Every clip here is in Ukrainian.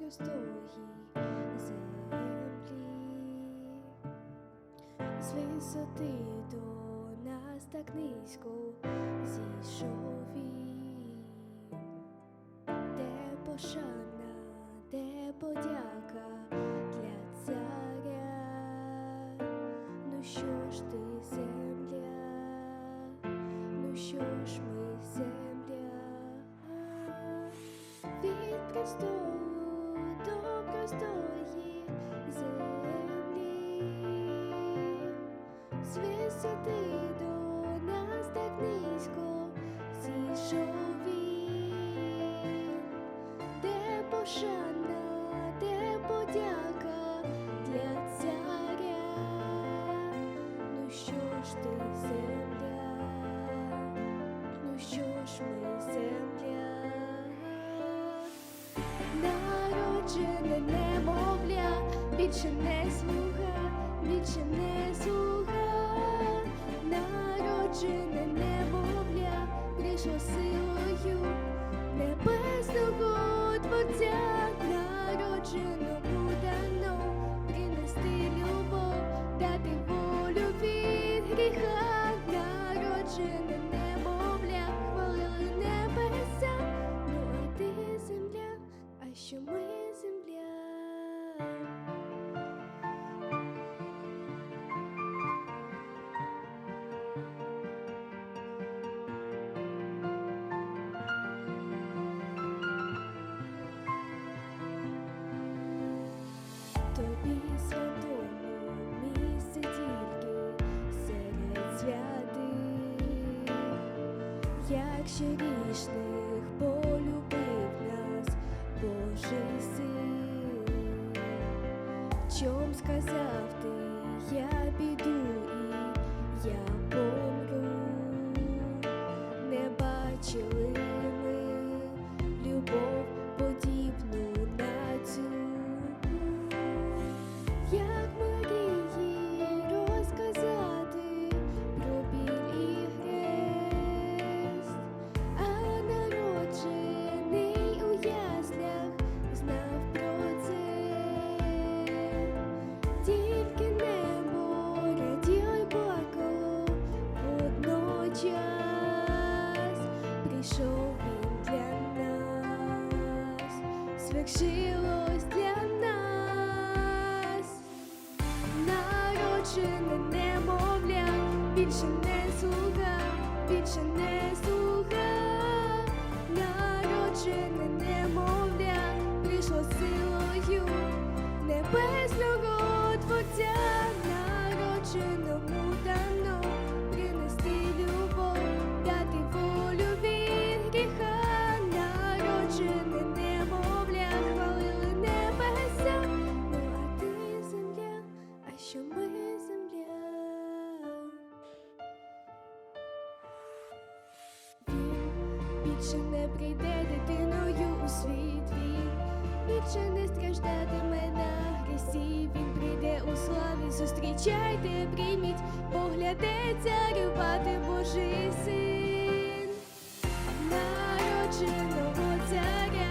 простої землі, з висоти до нас так низько зійшов він, де пошана, де подяка для царя. Ну що ж ти, земля? Ну що ж ми, земля? Від престолу до простої землі, з висоти до нас так низько зійшов він, де пошана, більше не слуга, більше як ще грішних полюбив нас Божий син. Чом сказав ти, я піду більше не більше йде дитиною у світ він більше не страждатиме на грісі. Він прийде у славі, зустрічайте, прийміть, поглядеться, рюбати Божий син. Народженого царя,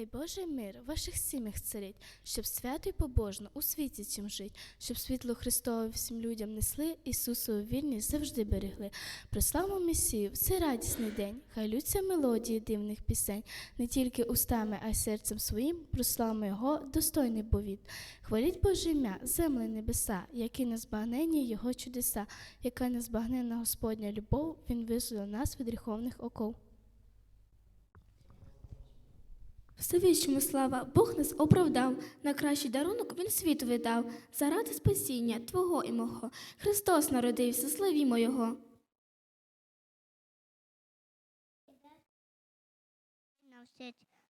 Нехай Божий мир в ваших сім'ях царить, щоб свято й побожно у світі цім жить, щоб світло Христове всім людям несли, Ісусову вільність завжди берегли. Прославимо Месію в цей радісний день, хай лються мелодії дивних пісень, не тільки устами, а й серцем своїм, прославимо Його, достойний повід. Хваліть Боже ім'я, земли небеса, які незбагненні Його чудеса, яка незбагненна Господня любов, Він визволив нас від гріховних оков. Всевищому слава, Бог нас оправдав, на кращий дарунок Він світові видав заради спасіння Твого і мого. Христос народився, славімо Його.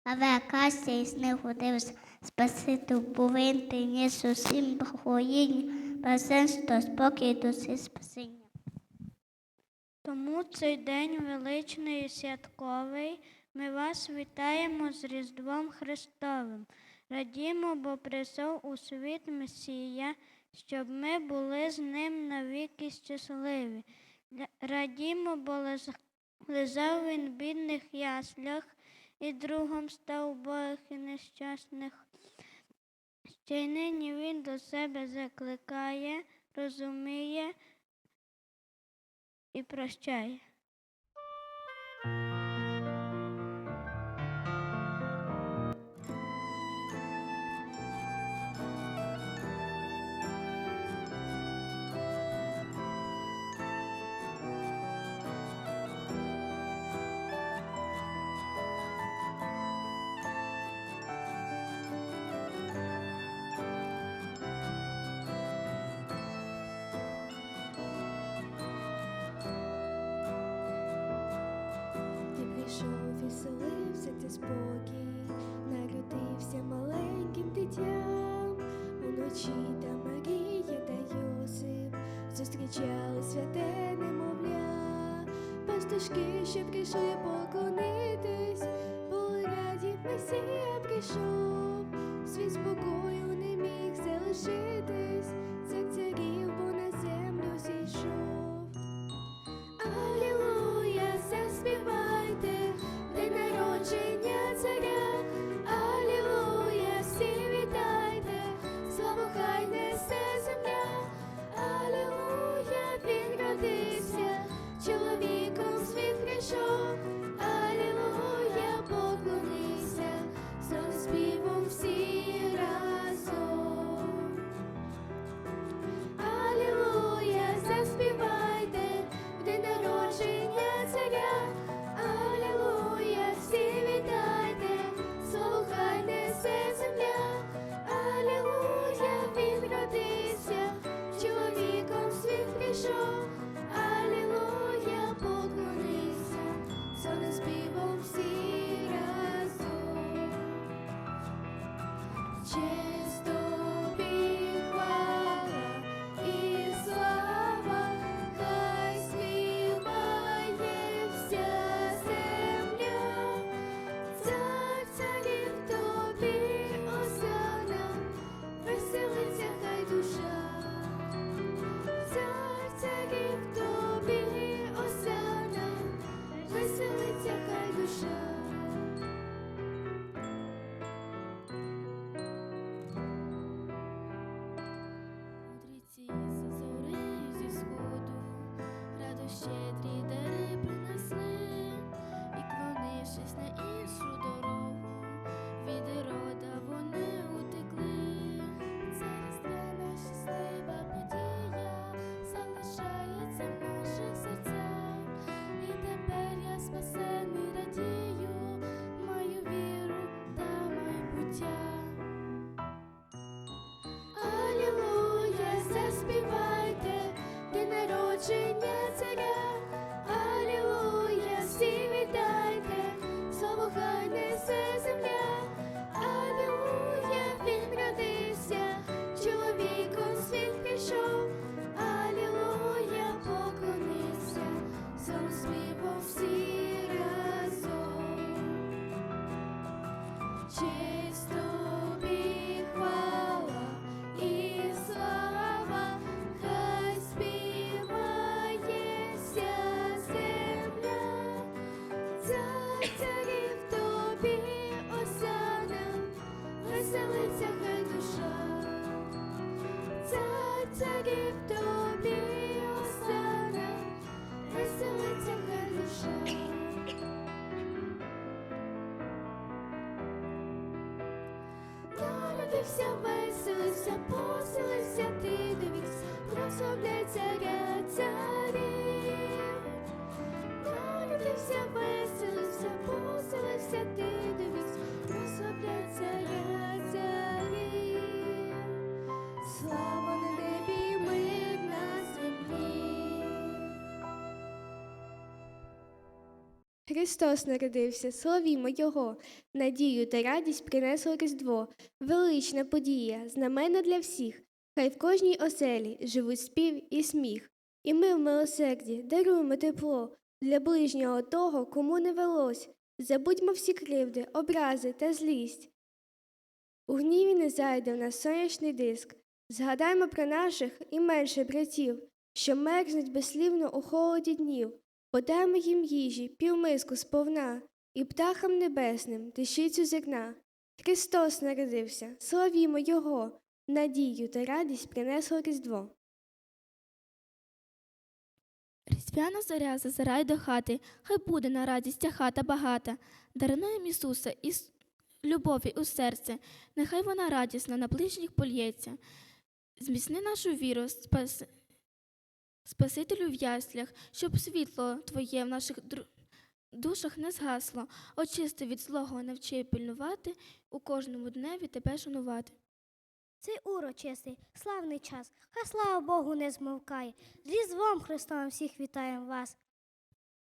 Аве кастя і сни ходив спасити повин ти ніс усім богоїнь, безсенство, спокій душі спасіння. Тому цей день величний і святковий. Ми вас вітаємо з Різдвом Христовим. Радімо, бо прийшов у світ Месія, щоб ми були з ним навіки щасливі. Радімо, бо лежав він в бідних яслях і другом став убогих і нещасних. Ще й нині він до себе закликає, розуміє і прощає. Прийшов і селився цей спокій, народився маленьким дитям, уночі та Марія та Йосип зустрічали святе немовля, пастушки, що прийшли поклонитись, були раді, Месія прийшов, світ спокій. change. Вся веселився, поселився ти до вікс, прославляй царя царів. Народився, веселився, поселився ти. Христос народився, славімо Його, надію та радість принесло Різдво, велична подія, знамена для всіх, хай в кожній оселі живуть спів і сміх. І ми в милосерді даруємо тепло для ближнього того, кому не велось. Забудьмо всі кривди, образи та злість. У гніві не зайде в нас сонячний диск. Згадаймо про наших і менше братів, що мерзнуть безслівно у холоді днів. Подаймо їм їжі, півмиску сповна, і птахам небесним дещицю зерна. Христос народився, славімо Його, надію та радість принесло Різдво. Різдвяна зоря зазирай до хати, хай буде на радість ця хата багата. Даруємо Ісуса і любові у серце, нехай вона радісна на ближніх польється. Зміцни нашу віру, спас... Спасителю в яслях, щоб світло Твоє в наших душах не згасло, очисти від злого, навчи пильнувати, у кожному дневі тебе шанувати. Цей урочистий, славний час, хай слава Богу не змовкає. З Різдвом Христовим всіх вітаємо вас.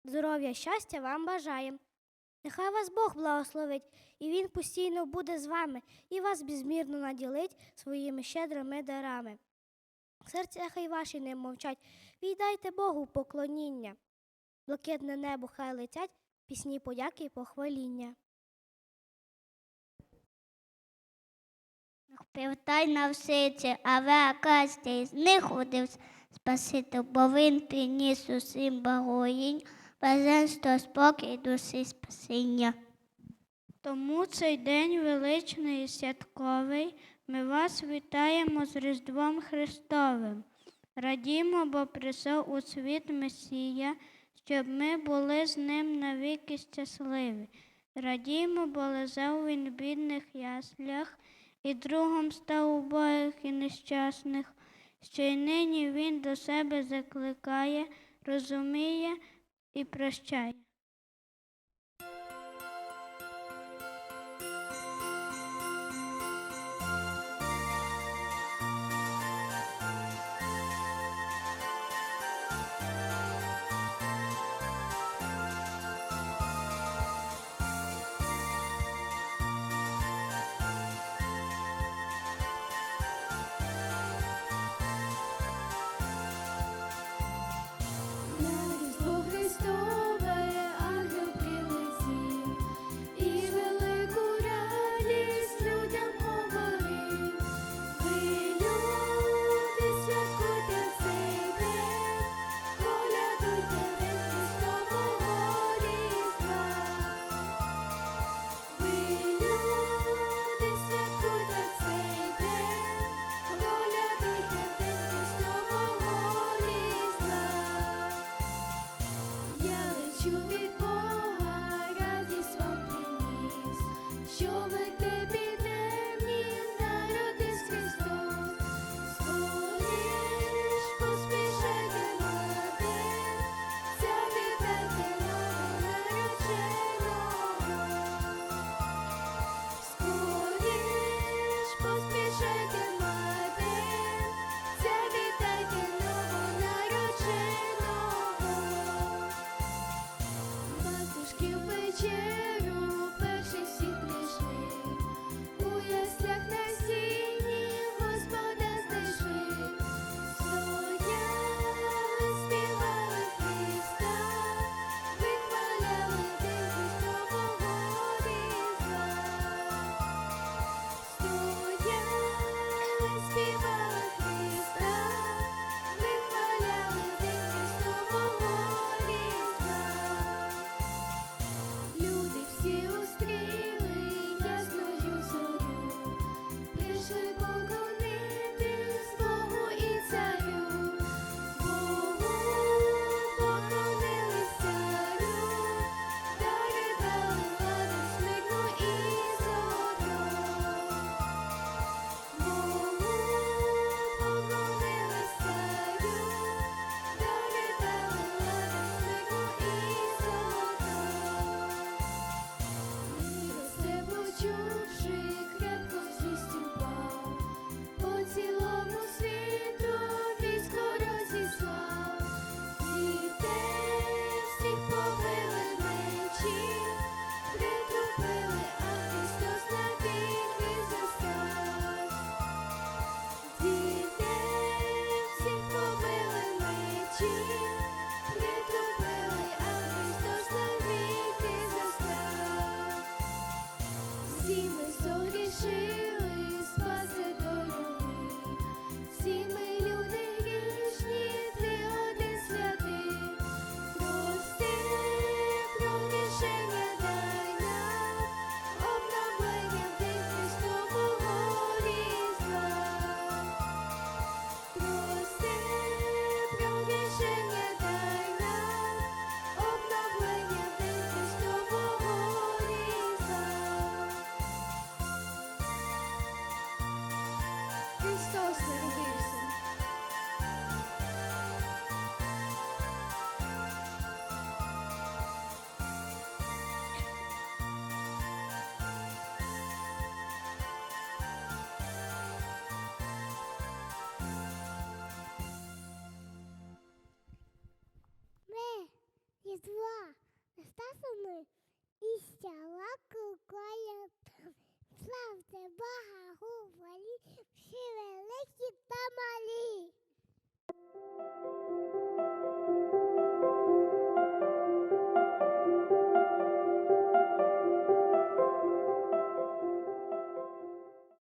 Здоров'я, щастя вам бажаєм. Нехай вас Бог благословить, і Він постійно буде з вами, і вас безмірно наділить своїми щедрими дарами. Серця хай ваші не мовчать, віддайте Богу поклоніння. Блакитне небо хай летять, пісні подяки і похваління. Півтай на всиці, а ви акасті з них удився Спаситель, бо він приніс усім богоїнь, блаженство, спокій, душі спасіння. Тому цей день величний і святковий, ми вас вітаємо з Різдвом Христовим. Радімо, бо прийшов у світ Месія, щоб ми були з ним навіки щасливі. Радімо, бо лежав він в бідних яслях, і другом став убогих і нещасних, що й нині він до себе закликає, розуміє і прощає.